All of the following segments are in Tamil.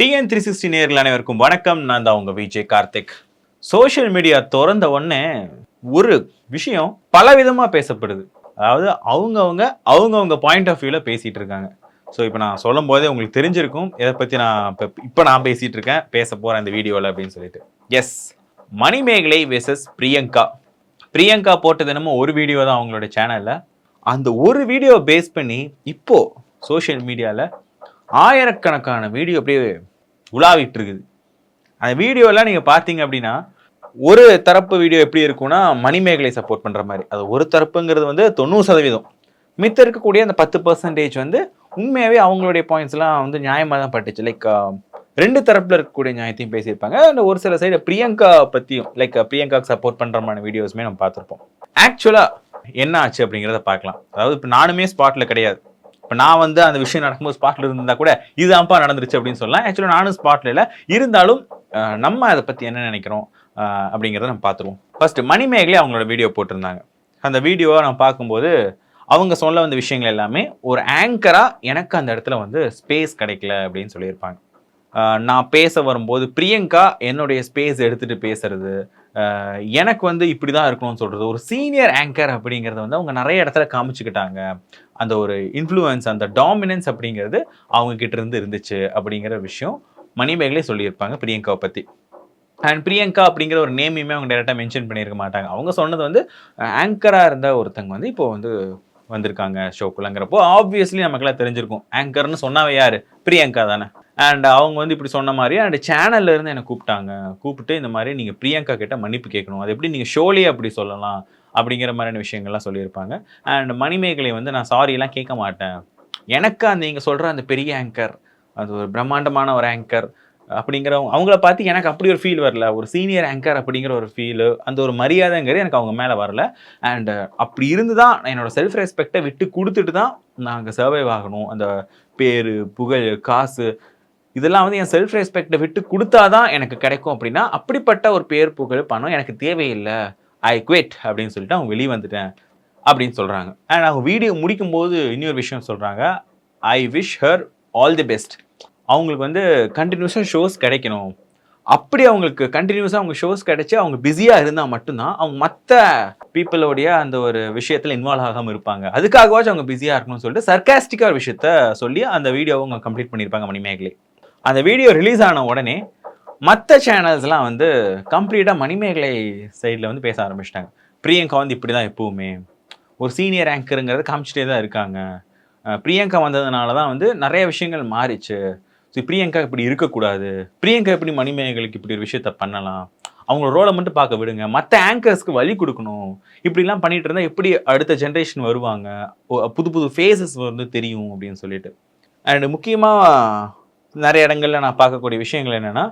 டிஎன் த்ரீ சிக்ஸ்டி நேரில் அனைவருக்கும் வணக்கம். நான் தான் உங்க விஜய் கார்த்திக். சோஷியல் மீடியா திறந்த உடனே ஒரு விஷயம் பல விதமாக பேசப்படுது. அதாவது அவங்கவுங்க அவங்கவுங்க பாயிண்ட் ஆஃப் வியூவில் பேசிட்டு இருக்காங்க ஸோ இப்போ நான் சொல்லும் போதே உங்களுக்கு தெரிஞ்சிருக்கும். இதை பற்றி நான் இப்போ இப்போ நான் பேசிட்டு இருக்கேன் பேச போகிறேன் இந்த வீடியோவில் அப்படின்னு சொல்லிட்டு. Yes Manimegalai versus Priyanka. Priyanka போட்டது என்னமோ ஒரு வீடியோ தான் அவங்களோட சேனலில் அந்த ஒரு வீடியோ பேஸ் பண்ணி இப்போ சோஷியல் மீடியாவில் ஆயிரக்கணக்கான வீடியோ அப்படியே உலாவிட்டு இருக்குது அந்த வீடியோலாம் நீங்கள் பார்த்தீங்க அப்படின்னா ஒரு தரப்பு வீடியோ எப்படி இருக்கும்னா மணிமேகலை சப்போர்ட் பண்ணுற மாதிரி. அது ஒரு தரப்புங்கிறது வந்து தொண்ணூறு சதவீதம். மித்த இருக்கக்கூடிய அந்த பத்து பர்சன்டேஜ் வந்து உண்மையாகவே அவங்களுடைய பாயிண்ட்ஸ்லாம் வந்து நியாயமாக தான் பட்டுச்சு. லைக் ரெண்டு தரப்பில் இருக்கக்கூடிய நியாயத்தையும் பேசியிருப்பாங்க. அண்ட் ஒரு சில சைடு பிரியங்கா பற்றியும் லைக் பிரியங்காக்கு சப்போர்ட் பண்ணுறமான வீடியோஸுமே நம்ம பார்த்துருப்போம். ஆக்சுவலாக என்ன ஆச்சு அப்படிங்கிறத பார்க்கலாம். அதாவது இப்போ நானுமே ஸ்பாட்டில் கிடையாது. இப்போ நான் வந்து அந்த விஷயம் நடக்கும்போது ஸ்பாட்டில் இருந்தா கூட இதுதான்ப்பா நடந்துருச்சு அப்படின்னு சொல்லலாம். ஆக்சுவலாக நானும் ஸ்பாட்டில் இல்லை. இருந்தாலும் நம்ம அதை பற்றி என்ன நினைக்கிறோம் அப்படிங்கிறத நம்ம பார்த்துருவோம் ஃபர்ஸ்ட் மணிமேகலை அவங்களோட வீடியோ போட்டிருந்தாங்க. அந்த வீடியோவை நான் பார்க்கும்போது அவங்க சொல்ல வந்த விஷயங்கள் எல்லாமே ஒரு ஆங்கரா எனக்கு அந்த இடத்துல வந்து ஸ்பேஸ் கிடைக்கல அப்படின்னு சொல்லியிருப்பாங்க. நான் பேச வரும்போது பிரியங்கா என்னுடைய ஸ்பேஸ் எடுத்துட்டு பேசுறது எனக்கு வந்து இப்படி தான் இருக்கணும்னு சொல்கிறது ஒரு சீனியர் ஆங்கர் அப்படிங்கிறத வந்து அவங்க நிறைய இடத்துல காமிச்சுக்கிட்டாங்க. அந்த ஒரு இன்ஃப்ளூயன்ஸ் அந்த டாமினன்ஸ் அப்படிங்கிறது அவங்க கிட்ட இருந்து இருந்துச்சு அப்படிங்கிற விஷயம் மணிமேகலை சொல்லியிருப்பாங்க பிரியங்காவை பற்றி அண்ட் பிரியங்கா அப்படிங்கிற ஒரு நேமையுமே அவங்க டேரெக்டாக மென்ஷன் பண்ணியிருக்க மாட்டாங்க. அவங்க சொன்னது வந்து ஆங்கராக இருந்த ஒருத்தங்க வந்து இப்போ வந்து வந்திருக்காங்க ஷோக்குள்ளங்கிறப்போ ஆப்வியஸ்லி நமக்கெல்லாம் தெரிஞ்சிருக்கும். ஆங்கர்னு சொன்னாவே யார்? பிரியங்கா தானே. அண்ட் அவங்க வந்து இப்படி சொன்ன மாதிரி அண்ட் சேனல்ல இருந்து என்னை கூப்பிட்டாங்க. கூப்பிட்டு இந்த மாதிரி நீங்கள் பிரியங்கா கிட்ட மன்னிப்பு கேட்கணும். அது எப்படி நீங்கள் ஷோலே அப்படி சொல்லலாம் அப்படிங்கிற மாதிரியான விஷயங்கள்லாம் சொல்லியிருப்பாங்க. அண்ட் மணிமேகலை வந்து நான் சாரியெல்லாம் கேட்க மாட்டேன். எனக்கு அந்த நீங்கள் சொல்கிற அந்த பெரிய ஆங்கர் அது ஒரு பிரம்மாண்டமான ஒரு ஆங்கர் அப்படிங்கிறவங்க அவங்கள பார்த்து எனக்கு அப்படி ஒரு ஃபீல் வரல. ஒரு சீனியர் ஆங்கர் அப்படிங்கிற ஒரு ஃபீலு அந்த ஒரு மரியாதைங்கிறது எனக்கு அவங்க மேலே வரல. அண்ட் அப்படி இருந்து தான் நான் என்னோட செல்ஃப் ரெஸ்பெக்டை விட்டு கொடுத்துட்டு தான் நான் அங்கே சர்வைவ் ஆகணும். அந்த பேர் புகழ் காசு இதெல்லாம் வந்து என் செல்ஃப் ரெஸ்பெக்டை விட்டு கொடுத்தாதான் எனக்கு கிடைக்கும் அப்படின்னா அப்படிப்பட்ட ஒரு பேர் புகழ் பணம் எனக்கு தேவையில்லை. ஐ குவிட் அப்படின்னு சொல்லிட்டு அவங்க வெளியே வந்துட்டேன் அப்படின்னு சொல்கிறாங்க அண்ட் அவங்க வீடியோ முடிக்கும்போது இன்னொரு விஷயம் சொல்கிறாங்க I wish her all the best அவங்களுக்கு வந்து கண்டினியூஸாக ஷோஸ் கிடைக்கணும். அப்படி அவங்களுக்கு கண்டினியூஸாக அவங்க ஷோஸ் கிடைச்சி அவங்க பிஸியாக இருந்தால் மட்டும்தான் அவங்க மற்ற பீப்புளோடைய அந்த ஒரு விஷயத்தில் இன்வால்வ் ஆகாமல் இருப்பாங்க. அதுக்காகவாச்சும் அவங்க பிஸியாக இருக்கணும்னு சொல்லிட்டு சர்க்காஸ்டிக்காக ஒரு விஷயத்த சொல்லி அந்த வீடியோவை அவங்க கம்ப்ளீட் பண்ணியிருப்பாங்க மணிமேகலை. அந்த வீடியோ ரிலீஸ் ஆன உடனே மற்ற சேனல்ஸ்லாம் வந்து கம்ப்ளீட்டாக மணிமேகலை சைடில் வந்து பேச ஆரம்பிச்சிட்டாங்க. பிரியங்கா வந்து இப்படி தான் எப்பவுமே. ஒரு சீனியர் ஆங்கருங்கிறத காமிச்சிட்டே தான் இருக்காங்க. பிரியங்கா வந்ததுனால தான் வந்து நிறைய விஷயங்கள் மாறிச்சு. ஸோ பிரியங்கா இப்படி இருக்கக்கூடாது. பிரியங்கா எப்படி மணிமேகலைக்கு இப்படி ஒரு விஷயத்த பண்ணலாம்? அவங்களோட ரோலை மட்டும் பார்க்க விடுங்க. மற்ற ஆங்கர்ஸ்க்கு வழி கொடுக்கணும். இப்படிலாம் பண்ணிட்டு இருந்தால் எப்படி அடுத்த ஜென்ரேஷன் வருவாங்க? புது புது ஃபேஸஸ் வந்து தெரியும் அப்படின்னு சொல்லிட்டு. அண்ட் முக்கியமாக நிறைய இடங்கள்ல நான் பார்க்கக்கூடிய விஷயங்கள் என்னன்னா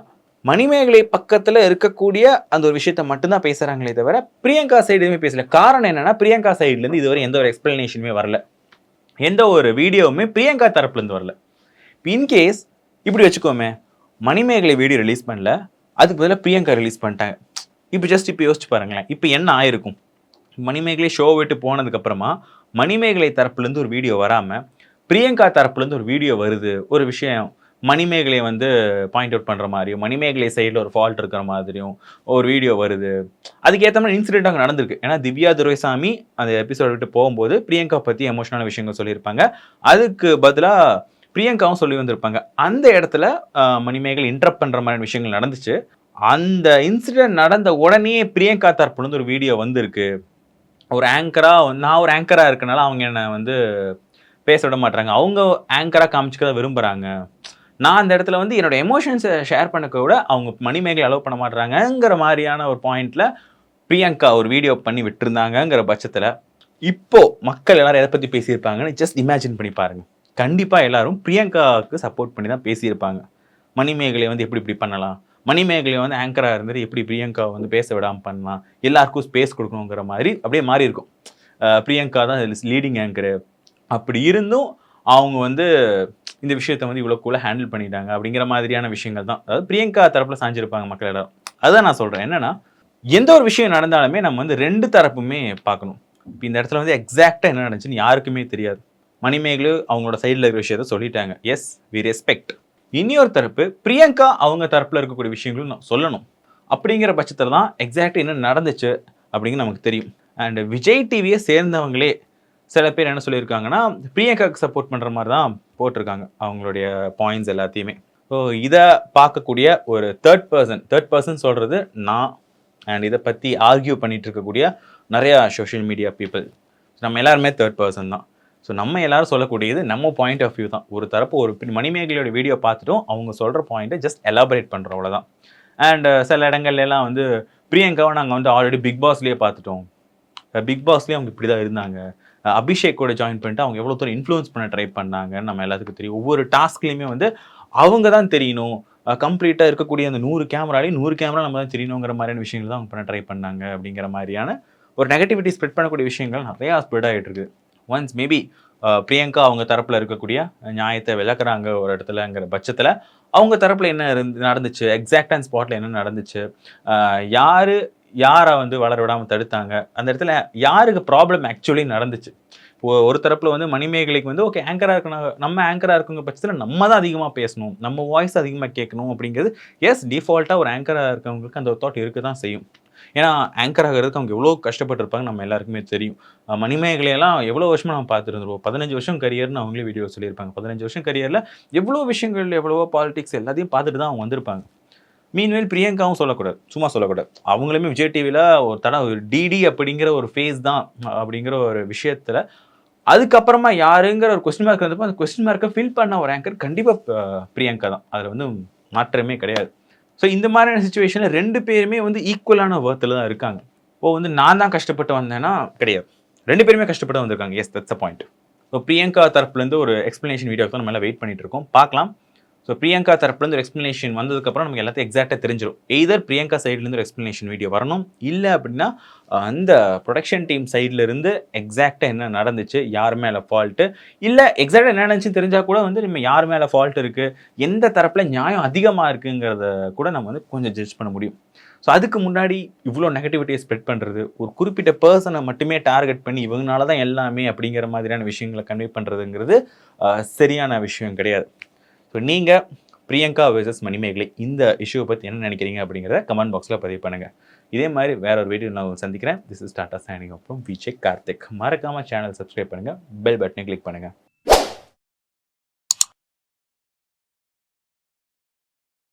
மணிமேகலை பக்கத்தில் இருக்கக்கூடிய அந்த ஒரு விஷயத்த மட்டும்தான் பேசுகிறாங்களே தவிர பிரியங்கா சைடு எதுவுமே பேசல. காரணம் என்னென்னா பிரியங்கா சைட்லேருந்து இதுவரை எந்த ஒரு எக்ஸ்பிளனேஷனுமே வரல. எந்த ஒரு வீடியோவுமே பிரியங்கா தரப்புலேருந்து வரல. வரல இன்கேஸ் இப்படி வச்சுக்கோமே மணிமேகலை வீடியோ ரிலீஸ் பண்ணல அதுக்கு பதிலாக பிரியங்கா ரிலீஸ் பண்ணிட்டாங்க. இப்போ ஜஸ்ட் இப்போ யோசிச்சு பாருங்களேன் இப்போ என்ன ஆயிருக்கும்? மணிமேகலை ஷோ விட்டு போனதுக்கப்புறமா மணிமேகலை தரப்புலேருந்து ஒரு வீடியோ வராமல் பிரியங்கா தரப்புலேருந்து ஒரு வீடியோ வருது ஒரு விஷயம் மணிமேகலையை வந்து பாயிண்ட் அவுட் பண்ணுற மாதிரியும் மணிமேகலை சைடில் ஒரு ஃபால்ட் இருக்கிற மாதிரியும் ஒரு வீடியோ வருது. அதுக்கேற்ற மாதிரி இன்சிடென்ட் அங்கே நடந்திருக்கு. ஏன்னா திவ்யா துரைசாமி அந்த எபிசோட் விட்டு போகும்போது பிரியங்கா பற்றி எமோஷனலான விஷயங்கள் சொல்லியிருப்பாங்க. அதுக்கு பதிலாக பிரியங்காவும் சொல்லி வந்திருப்பாங்க. அந்த இடத்துல மணிமேகலை இன்டரப்ட் பண்ணுற மாதிரி விஷயங்கள் நடந்துச்சு. அந்த இன்சிடென்ட் நடந்த உடனே பிரியங்கா தரப்புலேருந்து ஒரு வீடியோ வந்திருக்கு. ஒரு ஆங்கராக நான் ஒரு ஆங்கராக இருக்கனால அவங்க என்னை வந்து பேச விட மாட்டாங்க அவங்க ஆங்கராக காமிச்சுக்க விரும்புகிறாங்க நான் அந்த இடத்துல வந்து என்னோட எமோஷன்ஸை ஷேர் பண்ணக்க கூட அவங்க மணிமேகலை அலோவ் பண்ண மாட்டாங்கங்கிற மாதிரியான ஒரு பாயிண்ட்ல பிரியங்கா ஒரு வீடியோ பண்ணி விட்டுருந்தாங்கங்கிற பட்சத்தில் இப்போ மக்கள் எல்லாரும் எதை பத்தி பேசியிருப்பாங்கன்னு ஜஸ்ட் இமேஜின் பண்ணி பாருங்க. கண்டிப்பாக எல்லாரும் பிரியங்காவுக்கு சப்போர்ட் பண்ணி தான் பேசியிருப்பாங்க. மணிமேகலை வந்து எப்படி இப்படி பண்ணலாம்? மணிமேகலை வந்து ஆங்கராக இருந்துட்டு எப்படி பிரியங்கா வந்து பேச விடாமல் பண்ணலாம்? எல்லாருக்கும் ஸ்பேஸ் கொடுக்கணுங்கிற மாதிரி அப்படியே மாறி இருக்கும் பிரியங்கா தான் லீடிங் ஆங்கரு அப்படி இருந்தும் அவங்க வந்து இந்த விஷயத்தை வந்து இவ்வளோ கூட ஹேண்டில் பண்ணிட்டாங்க அப்படிங்கிற மாதிரியான விஷயங்கள் தான். அதாவது பிரியங்கா தரப்பில் சாஞ்சிருப்பாங்க மக்கள் எல்லாரும். அதான் நான் சொல்கிறேன் என்னென்னா எந்த ஒரு விஷயம் நடந்தாலுமே நம்ம வந்து ரெண்டு தரப்புமே பார்க்கணும். இப்போ இந்த இடத்துல வந்து எக்ஸாக்டாக என்ன நடந்துச்சுன்னு யாருக்குமே தெரியாது. மணிமேகலு அவங்களோட சைடில் இருக்கிற விஷயத்த சொல்லிட்டாங்க. எஸ் வி ரெஸ்பெக்ட் இனியொரு தரப்பு பிரியங்கா அவங்க தரப்பில் இருக்கக்கூடிய விஷயங்களும் நான் சொல்லணும். அப்படிங்கிற பட்சத்தில் தான் எக்ஸாக்ட் என்ன நடந்துச்சு அப்படிங்கிறது நமக்கு தெரியும். அண்ட் விஜய் டிவியை சேர்ந்தவங்களே சில பேர் என்ன சொல்லியிருக்காங்கன்னா பிரியங்காவுக்கு சப்போர்ட் பண்ணுற மாதிரி தான் போட்டிருக்காங்க அவங்களுடைய பாயிண்ட்ஸ் எல்லாத்தையுமே. ஸோ இதை பார்க்கக்கூடிய ஒரு தேர்ட் பர்சன் தேர்ட் பர்சன் சொல்கிறது நான். அண்ட் இதை பற்றி ஆர்கியூ பண்ணிகிட்டு இருக்கக்கூடிய நிறையா சோஷியல் மீடியா பீப்புள் நம்ம எல்லாருமே தேர்ட் பர்சன் தான். ஸோ நம்ம எல்லாரும் சொல்லக்கூடியது நம்ம பாயிண்ட் ஆஃப் வியூ தான். ஒரு தரப்பு ஒரு மணிமேகலையோட வீடியோ பார்த்துட்டும் அவங்க சொல்கிற பாயிண்ட்டை ஜஸ்ட் எலாபரேட் பண்ணுறோம் அவ்வளோதான் அண்ட் சில இடங்கள்லாம் வந்து பிரியங்காவை நாங்கள் வந்து ஆல்ரெடி பிக் பாஸ்லேயே பார்த்துட்டோம். பிக் பாஸ்லேயே அவங்க இப்படி தான் இருந்தாங்க அபிஷேக் கூட ஜாயின் பண்ணிட்டு அவங்க எவ்வளோ தூரம் இன்ஃப்ளூயன்ஸ் பண்ண ட்ரை பண்ணாங்கன்னு நம்ம எல்லாத்துக்கும் தெரியும். ஒவ்வொரு டாஸ்க்லேயுமே வந்து அவங்க தான் தெரியணும் கம்ப்ளீட்டாக இருக்கக்கூடிய அந்த நூறு கேமராலையும் நூறு கேமரா நம்ம தான் தெரியணுங்கிற மாதிரியான விஷயங்கள் தான் அவங்க பண்ண ட்ரை பண்ணாங்க அப்படிங்கிற மாதிரியான ஒரு நெகட்டிவிட்டி ஸ்ப்ரெட் பண்ணக்கூடிய விஷயங்கள் நிறையா ஸ்ப்ரெட் ஆகிட்டு இருக்கு. ஒன்ஸ் மேபி பிரியங்கா அவங்க தரப்பில் இருக்கக்கூடிய நியாயத்தை விளக்குறாங்க ஒரு இடத்துலங்கிற பட்சத்தில் அவங்க தரப்பில் என்ன இருந்து நடந்துச்சு? எக்ஸாக்ட் அண்ட் ஸ்பாட்டில் என்ன நடந்துச்சு? யார் யாரை வந்து வளர விடாமல் தடுத்தாங்க? அந்த இடத்துல யாருக்கு ப்ராப்ளம் ஆக்சுவலி நடந்துச்சு? இப்போ ஒரு தரப்பில் வந்து மணிமேகலைக்கு வந்து ஓகே ஆங்கராக இருக்கணும். நம்ம ஆங்கராக இருக்குங்க பட்சத்தில் நம்ம தான் அதிகமாக பேசணும். நம்ம வாய்ஸ் அதிகமாக கேட்கணும் அப்படிங்கிறது எஸ் டிஃபால்ட்டாக ஒரு ஆங்கராக இருக்கவங்களுக்கு அந்த ஒரு தாட் இருக்க தான் செய்யும். ஏன்னா ஆங்கர் ஆகிறதுக்கு அவங்க எவ்வளோ கஷ்டப்பட்டிருப்பாங்க நம்ம எல்லாருக்குமே தெரியும். மணிமேகலையெல்லாம் எவ்வளோ வருஷமாக நம்ம பார்த்துருந்துருவோம் பதினஞ்சு வருஷம் கரியர்னு அவங்களே வீடியோ சொல்லியிருப்பாங்க. பதினஞ்சு வருஷம் கரியரில் எவ்வளோ விஷயங்கள் எவ்வளவோ பாலிடிக்ஸ் எல்லாத்தையும் பார்த்துட்டு தான் அவங்க வந்திருப்பாங்க. மீன்வேல் பிரியங்காவும் சொல்லக்கூடாது. சும்மா சொல்லக்கூடாது. அவங்களுமே விஜய் டிவியில் ஒரு தடவை ஒரு டிடி அப்படிங்கிற ஒரு ஃபேஸ் தான் அப்படிங்கிற ஒரு விஷயத்தில். அதுக்கப்புறமா யாருங்கிற ஒரு கொஸ்டின் மார்க் இருந்தப்போ அந்த கொஸ்டின் மார்க்கை ஃபில் பண்ண ஒரு ஆங்கர் கண்டிப்பாக பிரியங்கா தான். அதில் வந்து மாற்றமே கிடையாது. ஸோ இந்த மாதிரியான சுச்சுவேஷனில் ரெண்டு பேருமே வந்து ஈக்குவலான ஒர்த்தில் தான் இருக்காங்க. இப்போ வந்து நான் தான் கஷ்டப்பட்டு வந்தேன்னா கிடையாது. ரெண்டு பேருமே கஷ்டப்பட்டு வந்திருக்காங்க. Yes that's a point so Priyanka தரப்புலேருந்து ஒரு எக்ஸ்ப்ளனேஷன் வீடியோ தான் நம்ம வெயிட் பண்ணிட்டு இருக்கோம். பார்க்கலாம். ஸோ பிரியங்கா தரப்புலேருந்து ஒரு எக்ஸ்ப்ளனேஷன் வந்ததுக்கப்புறம் நமக்கு எல்லாத்தையும் எக்ஸாக்டாக தெரிஞ்சிடும் எய்தர் பிரியங்கா சைட்லேருந்து ஒரு எக்ஸ்ப்ளனேஷன் வீடியோ வரணும் இல்லை அப்படின்னா அந்த ப்ரொடக்ஷன் டீம் சைட்லேருந்து எக்ஸாக்டாக என்ன நடந்துச்சு யார் மேலே ஃபால்ட்டு இல்லை எக்ஸாக்டாக என்ன நடந்துச்சுன்னு தெரிஞ்சால் கூட வந்து நம்ம யார் மேலே ஃபால்ட் இருக்குது எந்த தரப்பில் நியாயம் அதிகமாக இருக்குங்கிறத கூட நம்ம வந்து கொஞ்சம் ஜட்ஜ் பண்ண முடியும். ஸோ அதுக்கு முன்னாடி இவ்வளோ நெகட்டிவிட்டியை ஸ்ப்ரெட் பண்ணுறது ஒரு குறிப்பிட்ட பர்சனை மட்டுமே டார்கெட் பண்ணி இவங்கனால தான் எல்லாமே அப்படிங்கிற மாதிரியான விஷயங்களை கன்வே பண்ணுறதுங்கிறது சரியான விஷயம் கிடையாது. ஸோ நீங்கள் பிரியங்கா வெர்சஸ் மணிமேகலை இந்த இஷ்யூவை பற்றி என்ன நினைக்கிறீங்க அப்படிங்கிறத கமெண்ட் பாக்ஸில் பதிவு பண்ணுங்கள் இதே மாதிரி வேற ஒரு வீடியோ நான் சந்திக்கிறேன். திஸ் இஸ் டாட்டா சைனிங் அப்புறம் விஜய் கார்த்திக் மறக்காமல் சேனல் சப்ஸ்கிரைப் பண்ணுங்கள் பெல் பட்டனை கிளிக் பண்ணுங்கள்